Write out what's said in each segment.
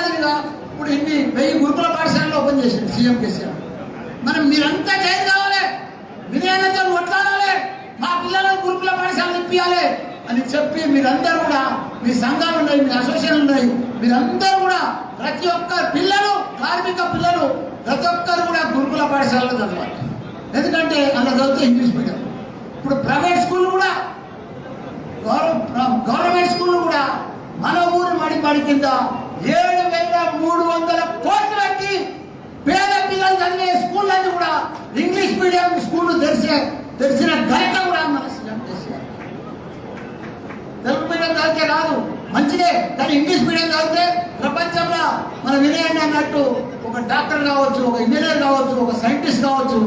మాదిరిగా ఇప్పుడు ఇన్ని వెయ్యి గురుకుల పాఠశాలలో ఓపెన్ చేసింది సీఎం కేసీఆర్. మనం మీరంతా చేతి కావాలి. వినయానంతో కొట్లాడాలి. మా పిల్లలను గురుకుల పాఠశాల ఇప్పియాలి అని చెప్పి మీరందరూ కూడా మీ సంఘాలు ఉన్నాయి మీ అసోసియేషన్ ఉన్నాయి. మీరందరూ కూడా ప్రతి ఒక్క పిల్లలు కార్మిక పిల్లలు ప్రతి ఒక్కరు కూడా గురుకుల పాఠశాలలో చదవాలి. ఎందుకంటే అలా చదివితే ఇంగ్లీష్ మీడియం. ఇప్పుడు ప్రైవేట్ స్కూల్ కూడా గవర్నమెంట్ స్కూల్ కూడా మన ఊరు మడి మడి కింద ఏడు వేల మూడు వందల కోట్లు పెట్టి పేద పిల్లలు చదివే స్కూల్ కూడా ఇంగ్లీష్ మీడియం స్కూల్ తెరిచే తెరిచిన ఘనత కూడా మన సీఎం కేసీఆర్ తెలుగు మీడియం చదివితే రాదు. మంచిదే కానీ ఇంగ్లీష్ మీడియం చదివితే ప్రపంచంలో మన వినయండి అన్నట్టు ఒక డాక్టర్ కావచ్చు ఒక ఇంజనీర్ కావచ్చు ఒక సైంటిస్ట్ కావచ్చు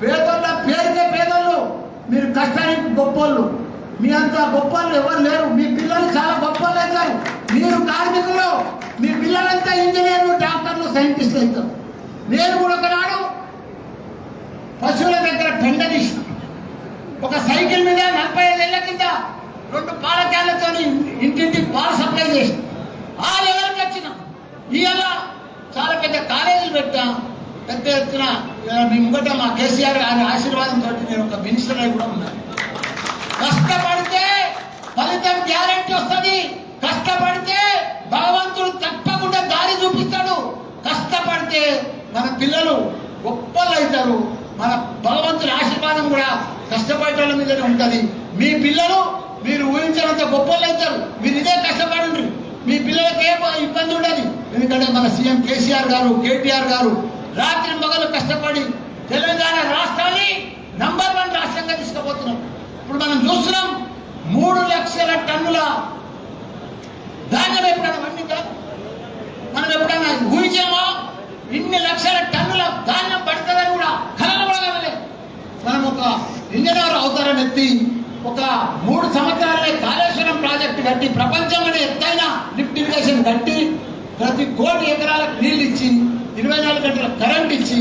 పేదోళ్ళ పేరుకే పేదోళ్ళు మీరు కష్టానికి గొప్పోళ్ళు. మీ అంత గొప్పలు ఎవరు లేరు. మీ పిల్లలు చాలా గొప్పలు అవుతారు మీరు కార్మికులు మీ పిల్లలంతా ఇంజనీర్లు డాక్టర్లు సైంటిస్టులు అవుతారు. నేను కూడా ఒకనాడు పశువుల దగ్గర పెండ తీసిన. ఒక సైకిల్ మీద నలభై ఐదేళ్ళ కింద రెండు పాల క్యాన్లతో ఇంటింటికి పాల సప్లై చేసిన. ఆ లెవెల్కి వచ్చిన. ఇవాళ చాలా పెద్ద కాలేజీలు పెట్టాం. పెద్ద ఎత్తున ఇవాళ మీ ముంగట మా కేసీఆర్ గారి ఆశీర్వాదంతో నేను ఒక మినిస్టర్ అయి కూడా ఉన్నాను. కష్టపడితే ఫలితం గ్యారెంటీ వస్తుంది. కష్టపడితే భగవంతుడు తప్పకుండా దారి చూపిస్తాడు. కష్టపడితే మన పిల్లలు గొప్పలు అవుతారు మన భగవంతుడి ఆశీర్వాదం కూడా కష్టపడటం మీదనే ఉంటుంది. మీ పిల్లలు మీరు ఊహించినంత గొప్పలు అవుతారు మీరు ఇదే కష్టపడండి మీ పిల్లలకి ఏ ఇబ్బంది ఉండదు. ఎందుకంటే మన సీఎం కేసీఆర్ గారు కేటీఆర్ గారు రాత్రి మగలు కష్టపడి తెలంగాణ రాష్ట్రాన్ని నంబర్ వన్ రాష్ట్రంగా తీసుకుపోతున్నాం ఇప్పుడు మనం చూస్తున్నాం మూడు లక్షల టన్నుల ధాన్యం ఎప్పుడైనా పండిందా మనం ఎప్పుడైనా ఊహించామా ఇన్ని లక్షల టన్నుల ధాన్యం పడుతుందని కూడా కలలు పడగలే మనం ఒక ఇంజనీర్ అవతారం ఎత్తి ఒక మూడు సంవత్సరాలే కాళేశ్వరం ప్రాజెక్టు కట్టి ప్రపంచంలోనే ఎత్తైన లిఫ్ట్ ఇరిగేషన్ కట్టి ప్రతి కోటి ఎకరాలకు నీళ్ళు ఇచ్చి ఇరవై నాలుగు గంటల కరెంట్ ఇచ్చి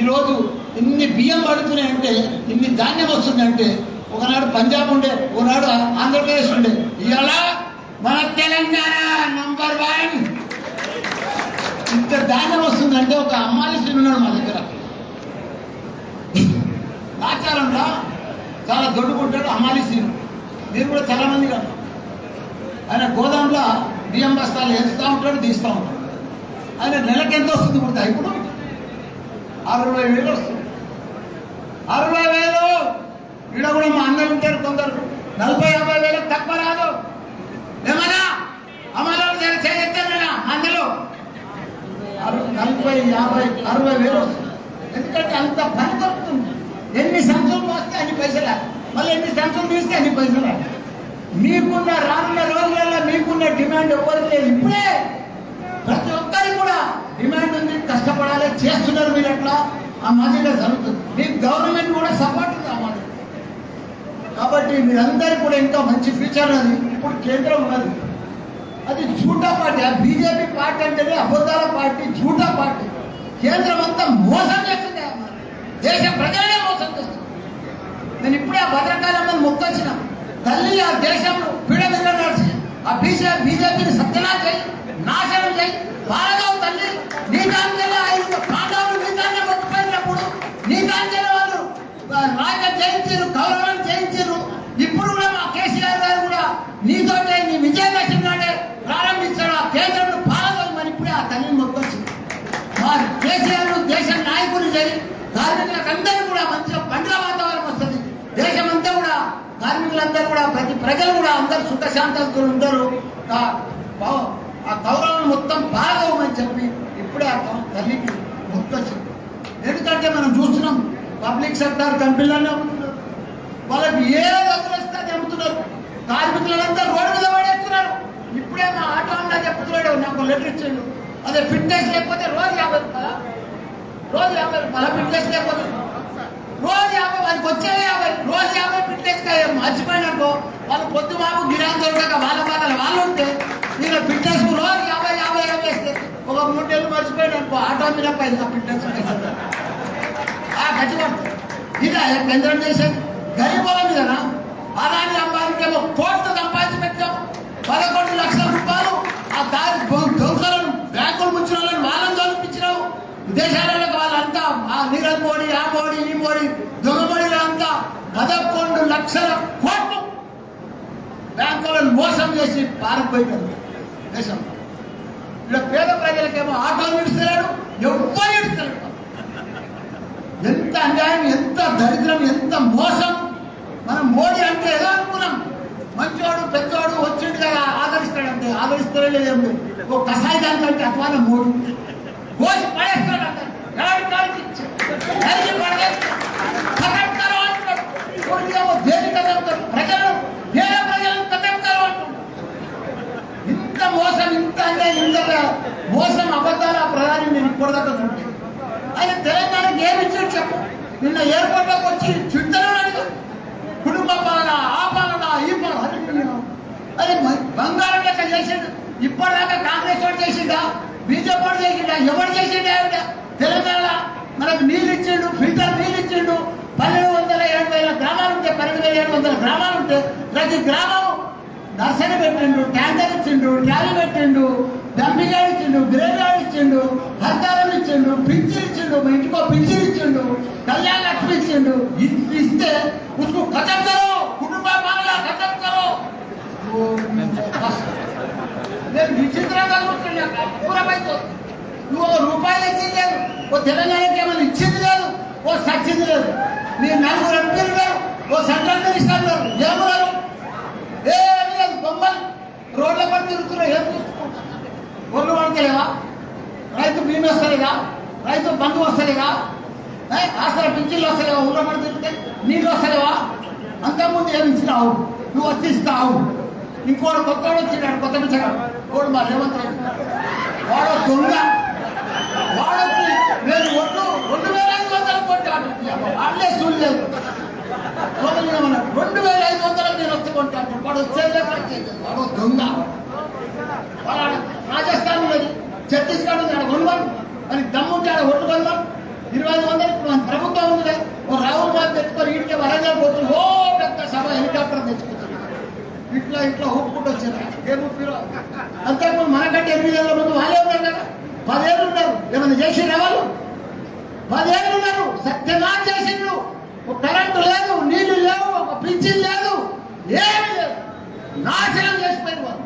ఈరోజు ఇన్ని బియ్యం పడుతున్నాయంటే ఇన్ని ధాన్యం వస్తుందంటే ఒకనాడు పంజాబ్ ఉండే ఒకనాడు ఆంధ్రప్రదేశ్ ఉండే. ఇలా మన తెలంగాణ నంబర్ వన్ ఇంత దానం వస్తుందంటే ఒక అమ్మాయి ఉన్నాడు మా దగ్గర. ఆచారంలో చాలా దొడ్డుకుంటాడు అమ్మాలి సీను. మీరు కూడా చాలా మంది కాదు. ఆయన గోదాంలో బియ్యం బస్తాలు వేస్తూ ఉంటాడు తీస్తూ ఉంటాడు. ఆయన నెలకి ఎంత వస్తుంది ఇప్పుడు ఇప్పుడు అరవై వేలు వస్తుంది. అరవై వేలు! ఈడ కూడా మా అన్నలు ఉంటారు కొందరు. నలభై యాభై వేలు తక్కువ రాదు. ఏమన్నా? అమలు చేస్తారా అందులో. అరవై నలభై యాభై అరవై వేలు వస్తుంది ఎందుకంటే అంత పని దొరుకుతుంది ఎన్ని సంచులు వస్తే అన్ని పైసలు. మళ్ళీ ఎన్ని సంచులు తీస్తే అన్ని పైసలు. మీకున్న రానున్న రోజులలో మీకున్న డిమాండ్ ఎవరికి లేదు. ఇప్పుడే ప్రతి ఒక్కరికి కూడా డిమాండ్ ఉంది కష్టపడాలి చేస్తున్నారు మీరు అట్లా. ఆ మాదిరిగా జరుగుతుంది. మీకు గవర్నమెంట్ కూడా సపోర్ట్ ఉంది ఆ మాదిరి కాబట్టి మీరందరికీ కూడా ఇంకా మంచి ఫ్యూచర్ అది. ఇప్పుడు కేంద్రం ఉన్నది. అది జూటా పార్టీ ఆ బీజేపీ పార్టీ అంటేనే అబద్ధాల పార్టీ జూటా పార్టీ. కేంద్రం అంతా మోసం చేస్తుంది దేశ ప్రజలనే మోసం చేస్తుంది. నేను ఇప్పుడే ఆ భద్రకాలంలో మొక్కొచ్చిన. తల్లి ఆ దేశంలో పీడ మీద నడిచి ఆ బీజే బీజేపీని సత్యనా చేయి నాశనం చేయి బాలగా తల్లి నీ ఐదు పాండవులు నీ దాంట్లో మొక్కిపోయినప్పుడు నీ దాంట్లో వాళ్ళు ఆ, రాజ జయించారు కౌరవం జయించారు ఇప్పుడు కూడా మా కేసీఆర్ గారు కూడా నీతోటే నీ విజయదశమి నాడే ప్రారంభించాడు ఆ కేంద్రంలో పాలగలు మరి ఇప్పుడే ఆ తల్లిని మొక్కొచ్చింది మా కేసీఆర్ దేశ నాయకులు చేయి కార్మికులకు అందరూ కూడా మంచిగా పండుగ వాతావరణం వస్తుంది దేశమంతా కూడా కార్మికులందరూ కూడా ప్రతి ప్రజలు కూడా అందరూ సుఖశాంతలతో ఉంటారు ఆ పౌ- ఆ మొత్తం బాగోమని చెప్పి ఇప్పుడే ఆ తల్లి- తల్లికి మొక్కొచ్చింది ఎందుకంటే మనం చూస్తున్నాం పబ్లిక్ సెక్టార్ కంపెనీలనే అమ్ముతున్నారు వాళ్ళకి ఏ వదిలేస్తే అది అమ్ముతున్నారు. కార్మికులంతా రోడ్డు మీద పడేస్తున్నారు. ఇప్పుడే మా ఆటో అన్న చెప్తున్నాడు నాకు లెటర్ ఇచ్చాడు. అదే ఫిట్నెస్ లేకపోతే రోజు యాభై రూపాయల? రోజు యాభై రూపాయల? ఫిట్నెస్ లేకపోతే రోజు యాభై వాళ్ళకి వచ్చేది యాభై. రోజు యాభై ఫిట్నెస్ మర్చిపోయినట్టు వాళ్ళు పొద్దు మాకు గిరాన్ దొరకక వాళ్ళ బాధలు వాళ్ళు ఉంటే నేను ఫిట్నెస్ రోజు యాభై యాభై యాభై వేస్తే ఒక మూడు నెలలు మర్చిపోయినట్టు ఆటో మీద పైన ఫిట్నెస్ ఆ గట్టిపడు ఇది కేంద్రం చేసేది. గరీబుల మీదనా అలాంటి అంబానికేమో కోట్లు సంపాదించి పెట్టాం. పదకొండు లక్షల రూపాయలు ఆ దారి మోడీ ఈ పదకొండు లక్షల కోట్లు బ్యాంకులను మోసం చేసి పారిపోయింది దేశం. ఇలా పేద ప్రజలకేమో ఆటోలు ఇడుస్తున్నాడు ఎవ్వరు ఇడుస్తున్నాడు ఎంత అన్యాయం ఎంత దరిద్రం ఎంత మోసం. మనం మోడీ అంటే ఎలా అనుకున్నాం. మంచోడు పెద్దోడు వచ్చిండు కదా ఆదరిస్తాడంటే ఆదరిస్తాడే లేదండి ఓ కషాయి దానికంటే అధ్వానం మోడీ. కోసి పడేస్తాడు. అంటే కరో అంటున్నాడు. మోడీకేమో దేని కదలుతారు ప్రజలు ఏ ప్రజలను కదలుతారు కరో ఇంత మోసం ఇంత అంటే ఇంత మోసం అబద్ధాల ప్రధాని నేను ఇప్పటిదాకా చూడలేదు. ఆయన తెలంగాణకి ఏమి ఇచ్చాడు చెప్పు? నిన్న ఎయిర్పోర్ట్లోకి వచ్చి చుట్టలు అడిగారు కుటుంబ పాలన ఆ పాలన ఈ పాలన అది బంగారం లెక్క చేసిండు. ఇప్పటిదాకా కాంగ్రెస్ వాడు చేసిండా? బీజేపీ వాడు చేసిండా? ఎవరు చేసిండా? తెలంగాణ మనకు నీళ్ళు ఇచ్చిండు ఫిల్టర్ నీళ్ళు ఇచ్చిండు. పన్నెండు వందల ఏడు వేల గ్రామాలు ఉంటే పన్నెండు వేల ఏడు వందల గ్రామాలు ఉంటే ప్రతి గ్రామం నర్సరీ పెట్టిండు ట్యాంకర్ ఇచ్చిండు ట్యాలీ పెట్టిండు డంపింగ్ ఇచ్చిండు గ్రేవ్ ఇచ్చిండు హర్తారం ఇచ్చిండు పింఛన్ ఇచ్చిండు మా ఇంటికో పింఛన్ ఇచ్చిండు కళ్యాణ లక్ష్మి ఇచ్చిండు. ఇస్తే ఉసుకు ఖతం కరో కుటుంబ పాలన ఖతం కరో ఓ, నేను విచిత్రంగా కూర్చున్నా నువ్వు ఒక రూపాయలు ఇచ్చింది లేదు ఓ తెలంగాణకి ఏమైనా ఇచ్చింది లేదు ఓ సచ్చింది లేదు. నీ నలుగురు ఎంపీలు లేరు ఓ సెంట్రల్ మినిస్టర్ లేరు ఏమన్నారు ఏమి లేదు బొమ్మలు. రోడ్ల పడి తిరుగుతున్నాయి ఏం చూసుకుంటా ఒళ్ళు పడతలేవా రైతు బీమా వస్తలేదా? రైతు బంధు వస్తలేదా? అసలు పింఛన్లు వస్తలేవా? ఊళ్ళో పడి తిరిగితే నీళ్ళు వస్తలేవా? అంతకుముందు ఏమి ఇచ్చినావు? నువ్వు వచ్చి ఇస్తావు. ఇంకోడు కొత్తవాడు వచ్చినాడు కొత్త పిచ్చగాడు కోడు మా రేవంత్ రెడ్డి. వాడు దొంగ. వాడు వచ్చి నేను ఒడ్లు రెండు వేల ఐదు వందలు కొట్టాడు వాళ్ళే చూడలేదు చూడలేమన్నాడు రెండు వేల ఐదు వందలు నేను వచ్చుకుంటాను వాడు వచ్చేదే వాడు దొంగ వాడు రాజస్థాన్ ఉన్నది ఛత్తీస్గఢ్ ఉంది ఆడ కొనుగోలు మరి దమ్ముంటే ఆడ ఒడ్లు కొనుగోలు ఇరవై ఐదు వందలు ఇప్పుడు మన ప్రభుత్వం ఉంది ఓ రాహుల్ గాంధీ తెచ్చుకొని ఇంటికి ఓ పెద్ద సభ హెలికాప్టర్ తెచ్చుకుంటున్నారు ఇట్లా ఇట్లా ఒప్పుకుంటూ వచ్చారు. ఏ ఊపిరో అంతేకాదు మనకంటే ఎనిమిది ఏళ్ళ ముందు వాళ్ళే ఉన్నారు కదా. పదేళ్ళు ఉన్నారు. ఏమైనా చేసిండ్రా వాళ్ళు? పదేళ్ళు ఉన్నారు. సత్యంగా చేసిండ్రు. కరెంటు లేదు నీళ్ళు లేవు ఒక పింఛన్ లేదు ఏమి లేదు. నాశనం చేసిపోయిన వాళ్ళు.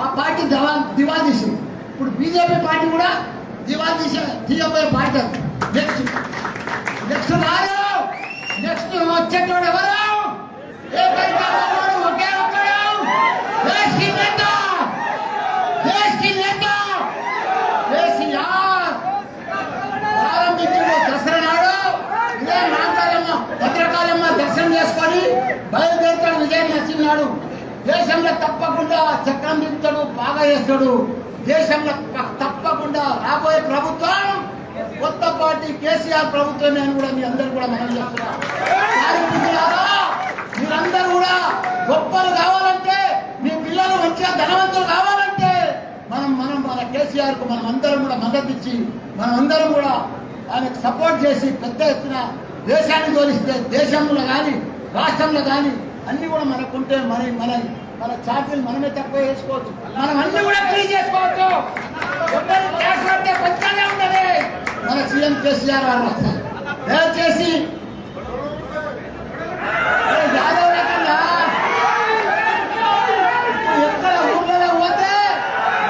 ఆ పార్టీ దివా దివా తీసింది. ఇప్పుడు బీజేపీ పార్టీ కూడా దివా తీసే తీయబోయే పార్టీ నెక్స్ట్ నెక్స్ట్ రాజా నెక్స్ట్ వచ్చేటోడు ఎవరు? ఏకైక వాడు ఒకే ఒక్కడు. దేశ్ నేత దేశ్ నేత కేసీఆర్ ప్రారంభించిన దసరా నాడు. ఇదే నాంకాలమ్మ భద్రకాలమ్మ దర్శనం చేసుకొని బయలుదేరుతాడు విజయం నచ్చినాడు దేశంలో తప్పకుండా చక్రం దింపుతాడు బాగా చేస్తాడు. దేశంలో ప- తప్పకుండా రాబోయే ప్రభుత్వం కొత్త పార్టీ కేసీఆర్ ప్రభుత్వం అని కూడా మీ అందరూ కూడా మనం చేస్తున్నాం మీరందరూ కూడా గొప్పలు కావాలంటే మీ పిల్లలు మంచిగా ధనవంతులు కావాలంటే మనం మనం మన కేసీఆర్కు మనం అందరం కూడా మద్దతు ఇచ్చి మనం అందరం కూడా ఆయనకు సపోర్ట్ చేసి పెద్ద ఎత్తున దేశాన్ని తోలిస్తే దేశంలో కానీ రాష్ట్రంలో కానీ అన్ని కూడా మనకుంటే మన మన మన ఛార్జీలు మనమే తక్కువ చేసుకోవచ్చు మనం అన్ని కూడా ఫ్రీ చేసుకోవచ్చు ఎవరు ట్యాక్స్ కడితే కొంచెమే ఉన్నది మన సీఎం కేసీఆర్ గారు వస్తారు. దయచేసి ఏ యాదవ్ రకంగా ఎక్కడ ఊర్లలో పోతే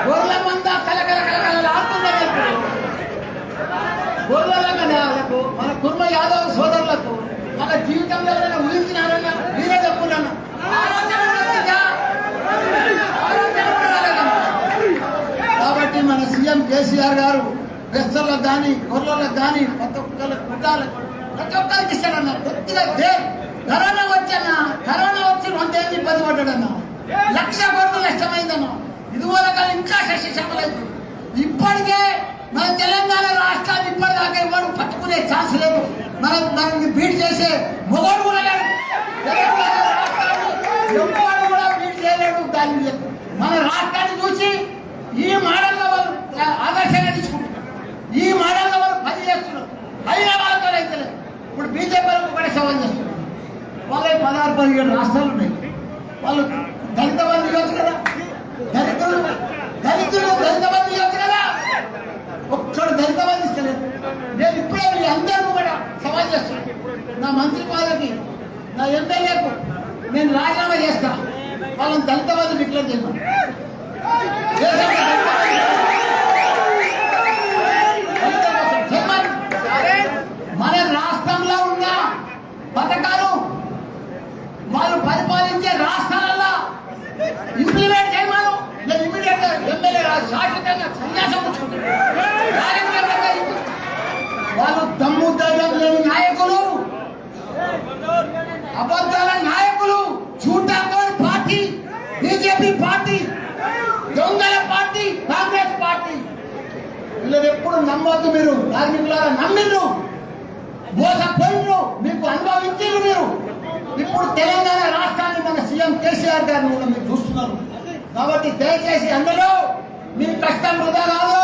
గొర్రెల మంద కలకల కలకల ఆడుతున్నది గొర్రెలకు మన కుర్మ యాదవ్ సోదరులకు మన జీవితంలో ఎవరైనా ఊహించినారన్నా మీరే చెప్పున్నాను ఆలోచన కాబట్టి మన సీఎం కేసీఆర్ గారు పెస్తలకు కానీ గొర్రెలకు కానీ ప్రతి కుక్కలకు కుట్టాలకు ప్రతి ఒక్కరికి ఇస్తాడన్న కొద్దిగా దే. కరోనా వచ్చన్నా కరోనా వచ్చి రెండేళ్ళు ఇబ్బంది పడ్డాడన్న? లక్ష కోట్లు నష్టమైందన్న. ఇదివరకు ఇంకా శశిశమలేదు ఇప్పటికే మన తెలంగాణ రాష్ట్రాన్ని ఇప్పటిదాకా ఎవరు పట్టుకునే ఛాన్స్ లేదు. మనం మనల్ని బీట్ చేసే మొగడు కూడా లేడు. తెలంగాణ కూడా బీట్ చేయలేడు దాన్ని మన రాష్ట్రాన్ని చూసి ఈ మోడల్లో వాళ్ళు ఆదర్శంగా తీసుకుంటున్నారు ఈ మోడల్లో వాళ్ళు పని చేస్తున్నారు అయినా వాళ్ళతో రైతులేదు ఇప్పుడు బీజేపీ వాళ్ళకు ఒకటే సవాల్ చేస్తున్నారు. వాళ్ళకి పదహారు పదిహేడు రాష్ట్రాలు ఉన్నాయి. వాళ్ళు దళిత మంది కావచ్చు కదా? దళితులు దళితులు దళిత మంది కావచ్చు కదా? ఒక్కడు దళిత మంది ఇస్తలేదు. నేను ఇప్పుడే మీ అందరూ కూడా సవాల్ చేస్తున్నాను నా మంత్రి పదవికి నా ఎమ్మెల్యేకు నేను రాజీనామా చేస్తా. వాళ్ళని దళిత మంది డిక్లేర్ చేయమని దేశంలో దళిత బంధు దళిత కోసం చేయమని. మన రాష్ట్రంలో ఉన్న పథకాలు వాళ్ళు పరిపాలించే రాష్ట్రాలలో ఇంప్లిమెంట్ చేయమను నేను ఇమీడియట్గా ఎమ్మెల్యే రా- శాశ్వతంగా సన్యాసం పుచ్చుకుంటాను. రాజకీయంగా ఇంప్లి- వాళ్ళు దమ్ము ధైర్యం లేని నాయకులు అబద్ధాల నాయకులు చూడ్డానికి పార్టీ బీజేపీ పార్టీ దొంగల పార్టీ కాంగ్రెస్ పార్టీ. వీళ్ళని ఎప్పుడు నమ్మద్దు మీరు. కార్మికులారా నమ్మిండ్రు మోసపోయిండ్రు మీకు అనుభవించారు మీరు. ఇప్పుడు తెలంగాణ రాష్ట్రాన్ని మన సీఎం కేసీఆర్ గారిని కూడా మీరు చూస్తున్నారు. కాబట్టి దయచేసి అందరూ మీ కష్టం వృధా కాదు.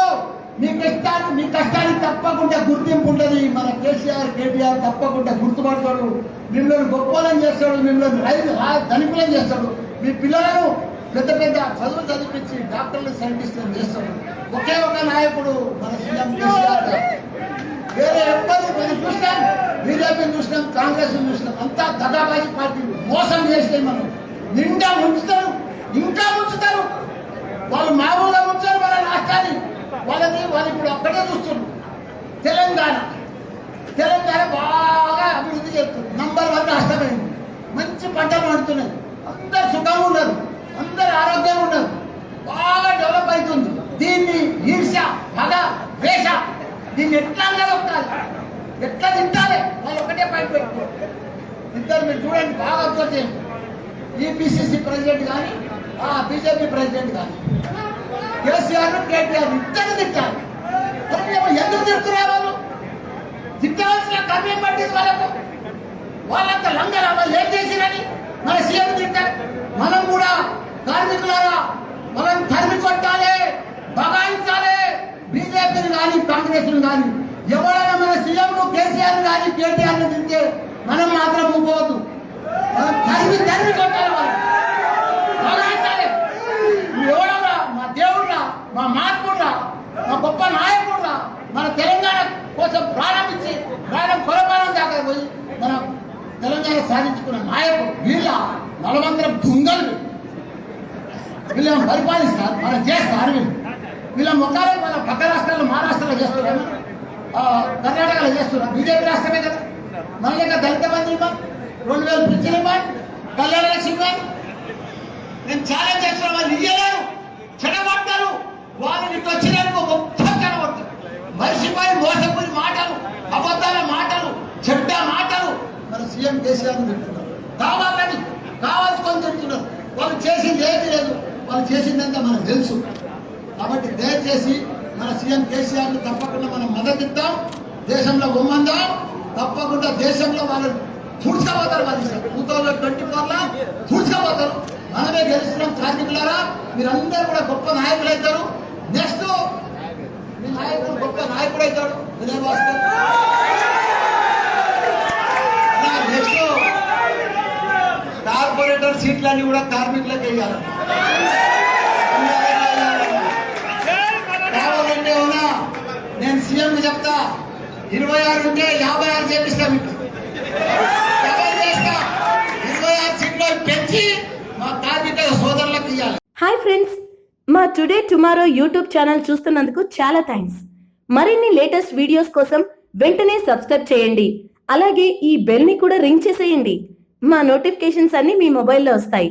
మీ కష్టాన్ని మీ కష్టానికి తప్పకుండా గుర్తింపు ఉంటుంది. మన కేసీఆర్ కేటీఆర్ తప్పకుండా గుర్తుపడతాడు మిమ్మల్ని గొప్పలను చేస్తాడు. మిమ్మల్ని రైతు ధనికులను చేస్తాడు. మీ పిల్లలను పెద్ద పెద్ద చదువు చదివించి డాక్టర్లు సైంటిస్టులు చేస్తారు? ఒకే ఒక నాయకుడు మన సీఎం కేసీఆర్ వేరే ఎవ్వరు మనం చూసినాం బీజేపీని చూసినాం కాంగ్రెస్ చూసినాం అంతా దగాబాజీ పార్టీ మోసం చేస్తే మనం. నిండా ఉంచుతారు ఇంకా ఉంచుతారు. వాళ్ళు మామూలుగా ఉంచారు మన రాష్ట్రాన్ని. వాళ్ళని వాళ్ళు ఇప్పుడు అక్కడే చూస్తున్నారు. తెలంగాణ. తెలంగాణ బాగా అభివృద్ధి చేస్తుంది. నంబర్ వన్ రాష్ట్రమైంది మంచి పంటలు పండుతున్నాయి. అందరు సుఖంగా ఉన్నారు. అందరు ఆరోగ్యంగా ఉన్నారు బాగా డెవలప్ అవుతుంది దీన్ని ఈర్ష పగ వేష దీన్ని ఎట్లా నిలబెట్టాలి ఎట్లా తింటాలి వాళ్ళు ఒకటే పైపు పెట్టుకోరు ఇద్దరు మీరు చూడండి బాగా అబ్జర్వ్ చేయండి. ఈ పిసిసి ప్రెసిడెంట్ కానీ ఆ బీజేపీ ప్రెసిడెంట్ కానీ. కేసీఆర్ కేటీఆర్ ఇద్దరు తిట్టాలి ఏమో ఎందుకు తిడుతున్నారు వాళ్ళు? తిట్టవలసిన కమ్యం పట్టింది వాళ్ళకు. వాళ్ళంతా లంగరా వాళ్ళు ఏం చేసిరని? మన సీఎం తిట్టారు. మనం కూడా కార్మికులారా మనం తరిమి కొట్టాలి బగాయించాలి బీజేపీని కానీ కాంగ్రెస్ కానీ ఎవరైనా మన సీఎం కేసీఆర్ కానీ కేటీఆర్ తింటే మనం మాత్రం ఊపోవద్దు మనం తరిమి తరిమి కొట్టాలి బగాయించాలి. ఎవడవరా? మా దేవుడురా మా మార్పుడురా మా గొప్ప నాయకుడురా. మన తెలంగాణ కోసం ప్రారంభించి ప్రాణం కొలపాలం దాకా పోయి మన తెలంగాణ సాధించుకున్న నాయకుడు వీళ్ళ నలవందరం దుంగలు. వీళ్ళని పరిపాలిస్తారు మనం చేస్తారు. వీళ్ళు వీళ్ళ ముఖాలే మన పక్క రాష్ట్రాల్లో మహారాష్ట్రలో చేస్తున్నారు కర్ణాటకలో చేస్తున్నారు. బీజేపీ రాష్ట్రమే కదా. మన లెక్క దళిత బంధు రెండు వేల పిచ్చిలు ఇవ్వండి. కళ్యాణ లక్ష్మి ఇవ్వండి. నేను ఛాలెంజ్ చేస్తున్నా వాళ్ళు ఇయ్యలేరు. చెడగొట్టారు. వాళ్ళు నీకు వచ్చినందుకు మొత్తం చెడగొట్టారు మనిషిపై మోసపోయి మాటలు అబద్ధాల మాటలు చెడ్డ మాటలు. మన సీఎం కేసీఆర్ తింటున్నారు కావాలని కావాల్సుకొని తింటున్నారు వాళ్ళు చేసింది ఏమీ లేదు. వాళ్ళు చేసిందంతా మనకు తెలుసు. కాబట్టి దయచేసి మన సీఎం కేసీఆర్ తప్పకుండా మనం మద్దతు ఇద్దాం. దేశంలో ఉమ్మందాం తప్పకుండా దేశంలో వాళ్ళు పూడ్చుకోపోతారు వాళ్ళు టూ థౌజండ్ ట్వంటీ ఫోర్లో పూడ్చుకోపోతారు మనమే గెలుస్తున్నాం కార్మికులారా. మీరందరూ కూడా గొప్ప నాయకులు అవుతారు. నెక్స్ట్ మీ నాయకుడు గొప్ప నాయకుడు అవుతాడు. విజయ నెక్స్ట్ కార్పొరేటర్ సీట్లన్నీ కూడా కార్మికులకు వేయాలి కావాలంటే ఉన్నా. నేను సీఎం చెప్తా. ఇరవై ఆరు ఉంటే యాభై ఆరు చేపిస్తా మీకు. ఇరవై ఆరు సీట్లు పెంచి మా కార్మిక సోదరులకు ఇవ్వాలి హాయ్ ఫ్రెండ్స్. మా టుడే టుమారో యూట్యూబ్ ఛానల్ చూస్తున్నందుకు చాలా థ్యాంక్స్. మరిన్ని లేటెస్ట్ వీడియోస్ కోసం వెంటనే సబ్స్క్రైబ్ చేయండి. అలాగే ఈ బెల్ని కూడా రింగ్ చేసేయండి. మా నోటిఫికేషన్స్ అన్ని మీ మొబైల్లో వస్తాయి.